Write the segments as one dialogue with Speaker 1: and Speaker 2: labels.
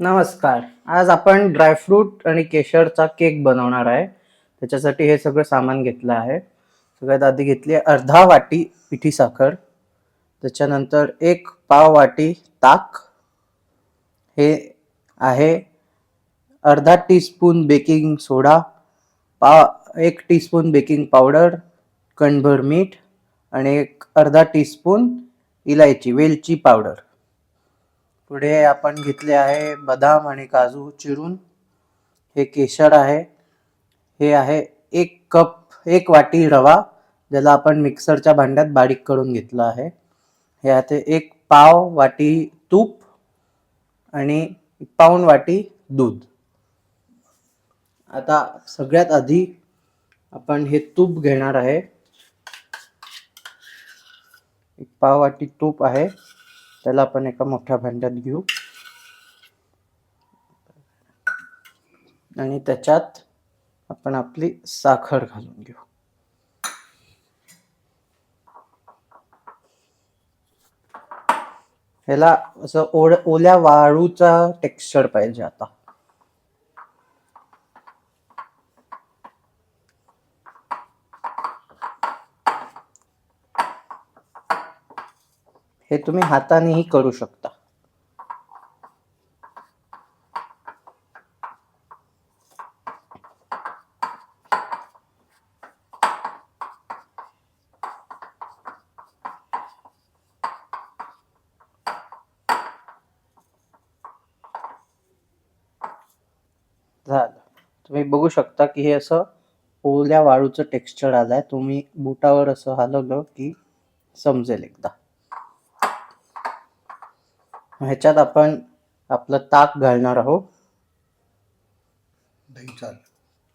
Speaker 1: नमस्कार. आज आपण ड्रायफ्रूट आणि केशरचा केक बनवणार आहे. त्याच्यासाठी हे सगळं सामान घेतलं आहे. सगळ्यात आधी घेतली आहे अर्धा वाटी पिठी साखर. त्याच्यानंतर एक पाव वाटी ताक. हे आहे अर्धा टीस्पून बेकिंग सोडा पाव एक टीस्पून बेकिंग पावडर कणभर मीठ आणि एक अर्धा टीस्पून इलायची वेलची पावडर पुढे आपण घेतले आहे बदाम आणि काजू चिरून. हे केशर आहे. हे आहे एक कप एक वाटी रवा ज्याला आपण मिक्सरच्या भांड्यात बारीक करून घेतला आहे. हे आहे एक पाव वाटी तूप आणि पाऊण वाटी दूध. आता सगळ्यात आधी आपण हे तूप घेणार आहे. एक पाव वाटी तूप आहे. त्याला आपण एका मोठ्या भांड्यात घेऊ. आणि त्याच्यात आपण आपली साखर घालून घेऊ. ह्याला असं ओळ ओल्या वाळूचा टेक्स्चर पाहिजे आता. हे तुम्ही हातानेही करू शकता. झालं. तुम्ही बघू शकता की हे असं ओल्या वाळूचं टेक्स्चर आलंय. तुम्ही बुटावर असं हलवलं की समजेल एकदा. ह्याच्यात आपण आपलं ताक घालणार आहोत.
Speaker 2: दही चाल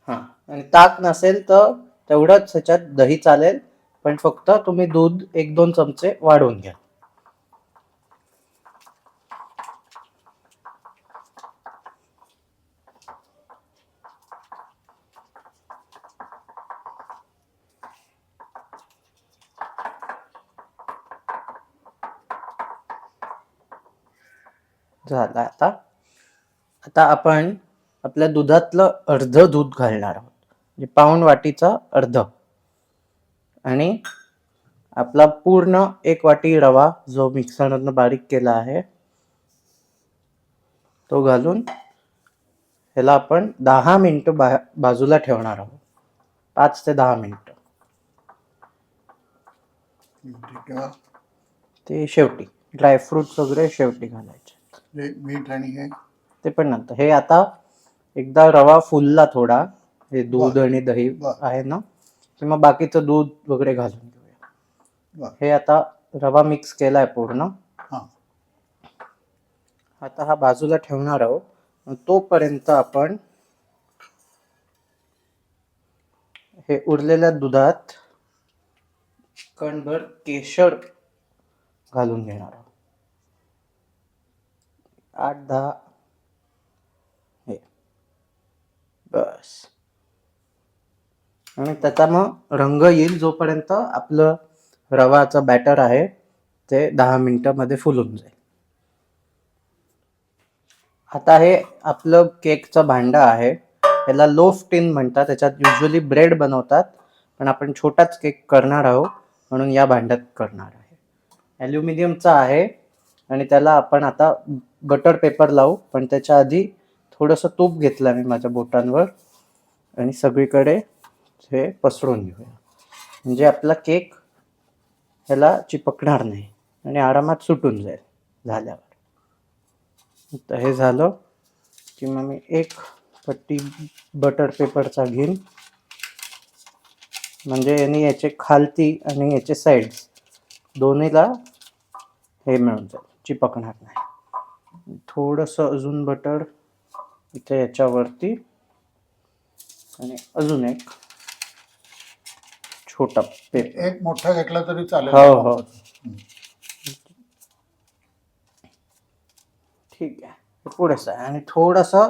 Speaker 1: हा आणि ताक नसेल तर तेवढंच ह्याच्यात दही चालेल पण फक्त तुम्ही दूध एक दोन चमचे वाढवून घ्या. झालं आता. आता आपण आपल्या दुधातलं अर्ध दूध घालणार आहोत. म्हणजे पाऊण वाटीचा अर्ध. आणि आपला पूर्ण एक वाटी रवा जो मिक्सरमधनं बारीक केला आहे तो घालून ह्याला आपण दहा मिनिटं बा बाजूला ठेवणार आहोत. पाच ते दहा मिनिटं. ते शेवटी ड्रायफ्रुट्स वगैरे शेवटी घालायचे.
Speaker 2: मीठ आणि हे.
Speaker 1: ते पण नंतर. हे आता एकदा रवा फुलला थोडा. हे दूध. आणि दही
Speaker 2: बरं.
Speaker 1: आहे ना? की मग बाकीचं दूध वगैरे घालून घेऊया.
Speaker 2: बरं.
Speaker 1: हे आता रवा मिक्स केलाय पूर्ण.
Speaker 2: हां.
Speaker 1: आता हा बाजूला ठेवणार आहोत. मग तोपर्यंत आपण हे उरलेल्या दुधात कणभर केशर घालून घेणार आहोत. आठ दहा. हे. बस. आणि त्याचा मग रंग येईल जोपर्यंत आपलं रवाचं बॅटर आहे ते दहा मिनिटामध्ये फुलून जाईल. आता हे आपलं केकचं भांडं आहे. याला लोफ टिन म्हणतात. त्याच्यात युजली ब्रेड बनवतात. पण आपण छोटाच केक करणार आहोत. म्हणून या भांड्यात करणार आहे. ॲल्युमिनियमचा आहे. आणि त्याला आपण आता बटर पेपर लावू पण त्याच्या आधी थोडंसं तूप घेतलं मी माझ्या बोटांवर. आणि सगळीकडे हे पसरून घेऊया. म्हणजे आपला केक ह्याला चिपकणार नाही आणि आरामात सुटून जाईल झाल्यावर. तर हे झालं की मग मी एक पट्टी बटर पेपरचा घेईन. म्हणजे याने याचे खालती आणि याचे साईड्स दोन्हीला हे मिळून जाईल चिपकणार नाही. थोडंसं अजून बटर इथे याच्यावरती. आणि अजून एक छोटा पेपर
Speaker 2: एक मोठा घेतला तरी चालेल.
Speaker 1: हो, हो. ठीक आहे. पुरेसं आहे. आणि थोडंसं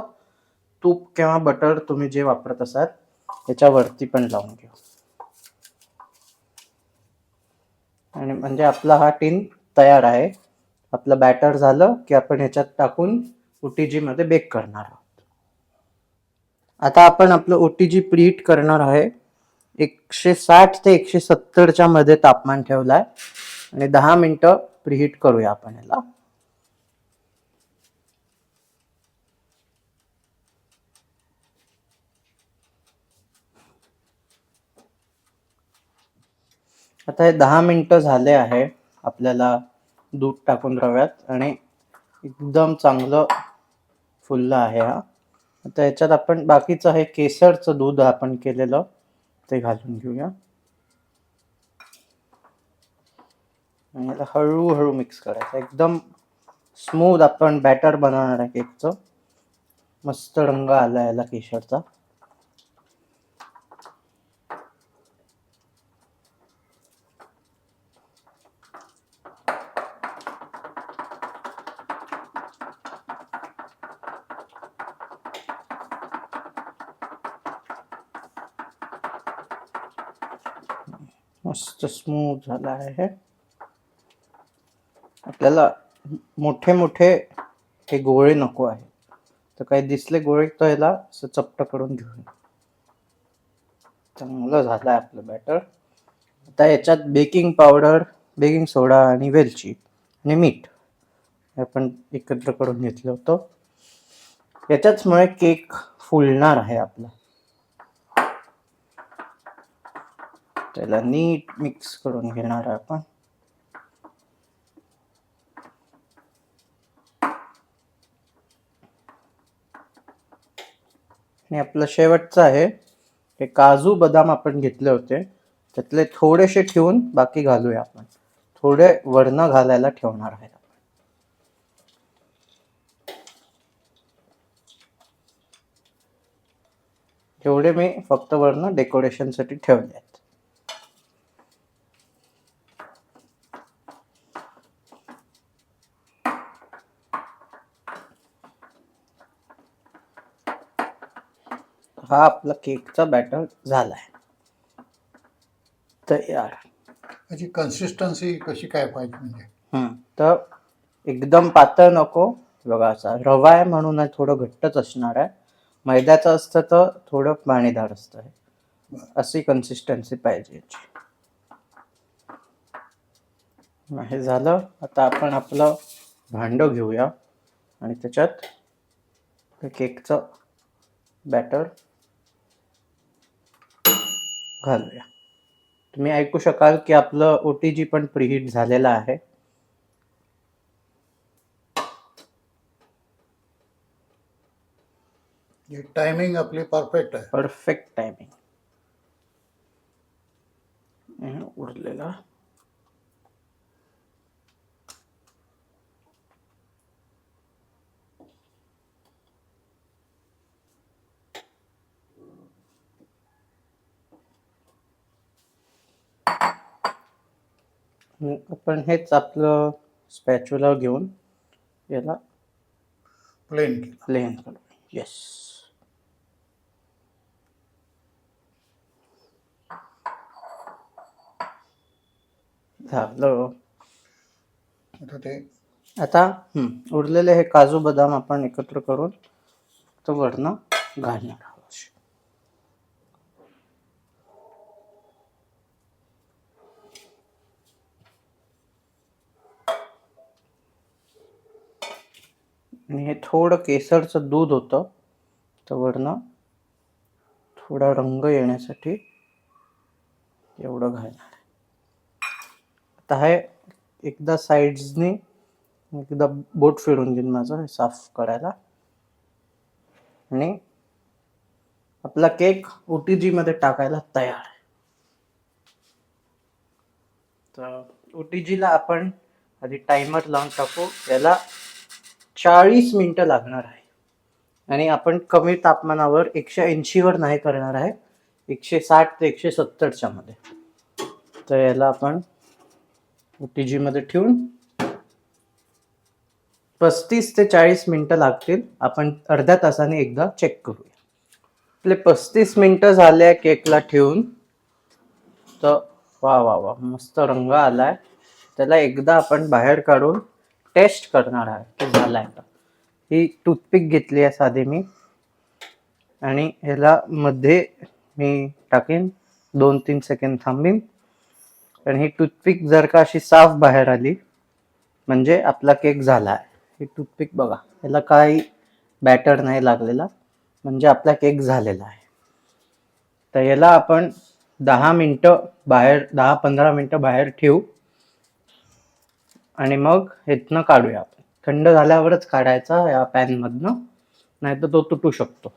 Speaker 1: तूप किंवा बटर तुम्ही जे वापरत असाल त्याच्यावरती पण लावून घेऊ. आणि म्हणजे आपला हा टीन तयार आहे. आपलं बॅटर झालं की आपण ह्याच्यात टाकून ओटीजी मध्ये बेक करणार आहोत. आता आपण आपलं ओटीजी प्रीट करणार आहे. एकशे साठ ते एकशे सत्तरच्या मध्ये तापमान ठेवलाय. आणि दहा मिनिटं प्रीहीट करूया आपण याला. आता हे दहा मिनटं झाले आहे आपल्याला दूध टाकून रव्यात आणि एकदम चांगलं फुललं आहे हा. आता याच्यात आपण बाकीचं हे केसरचं दूध आपण केलेलं ते घालून घेऊया. आणि याला हळूहळू मिक्स करायचं. एकदम स्मूथ आपण बॅटर बनवणार आहे केकचं. मस्त रंग आला याला केशरचा. मस्त स्मूथ झाला आहे आपल्याला मोठे मोठे हे गोळे नको आहे तर काही दिसले गोळे तर याला असं चपट करून घेऊन चांगलं झालं आहे आपलं बॅटर आता याच्यात बेकिंग पावडर बेकिंग सोडा आणि वेलची आणि मीठ हे आपण एकत्र करून घेतलं होतं. याच्याचमुळे केक फुलणार आहे आपला. त्याला नीट मिक्स करून घेणार आहे आपण. आणि आपलं शेवटचं आहे हे काजू बदाम आपण घेतले होते. त्यातले थोडेसे ठेवून बाकी घालूया आपण. थोडे वर्ण घालायला ठेवणार आहे एवढे तेवढे मी फक्त वर्ण डेकोरेशनसाठी ठेवले आहेत. हा आपला केकचा बॅटर झालाय. तयार
Speaker 2: त्याची कन्सिस्टन्सी कशी काय पाहिजे म्हणजे?
Speaker 1: हम्म. तर एकदम पातळ नको. बघा असा रवा आहे म्हणून आहे थोडं घट्टच असणार आहे. मैद्याचं असतं तर थोडं पाणीदार असतं हे. अशी कन्सिस्टन्सी पाहिजे हे झालं. आता आपण आपलं भांडं घेऊया. आणि त्याच्यात केकचं बॅटर घालूया. तुम्ही ऐकू शकाल की आपलं ओ टी जी पण प्रीहीट झालेलं आहे.
Speaker 2: टायमिंग आपली परफेक्ट आहे.
Speaker 1: परफेक्ट टायमिंग उरलेला. आपण हेच आपलं स्पॅच्युला घेऊन याला
Speaker 2: प्लेन
Speaker 1: प्लेन करू. येस झालं.
Speaker 2: आता ते
Speaker 1: आता उरलेले हे काजू बदाम आपण एकत्र करून तो वरनं घालणार आहोत आणि हे थोडं केसरचं दूध होतं. तर वरनं थोडा रंग येण्यासाठी एवढं घालणार आता हे एकदा साईड्सनी एकदा बोट फिरून घेईन माझं हे साफ करायला. आणि आपला केक ओ टी मध्ये टाकायला तयार आहे. तर ओ टी जीला आपण आधी टायमर लावून टाकू. याला चाळीस मिनटं लागणार आहे. आणि आपण कमी तापमानावर एकशे ऐंशीवर नाही करणार आहे. एकशे साठ ते एकशे सत्तरच्या मध्ये. तर याला आपण ओ टी जी मध्ये ठेवून पस्तीस ते चाळीस मिनटं लागतील. आपण अर्ध्या तासाने एकदा चेक करूया. आपले पस्तीस मिनिटं झाले केकला ठेवून. तर वा वा वा मस्त रंग आलाय. त्याला एकदा आपण बाहेर काढून टेस्ट करणार आहे की झालाय का? ही टूथपिक घेतली आहे साधी मी. आणि ह्याला मध्ये मी टाकेन दोन तीन सेकंड थांबीन. आणि ही टूथपिक जर का अशी साफ बाहेर आली म्हणजे आपला केक झाला आहे ही टूथपिक बघा याला काही बॅटर नाही लागलेला म्हणजे आपला केक झालेला आहे. तर याला आपण दहा मिनटं बाहेर दहा पंधरा मिनटं बाहेर ठेवू. आणि मग इथनं काढूया आपण. थंड झाल्यावरच काढायचा या पॅनमधनं नाही तर तो तुटू शकतो.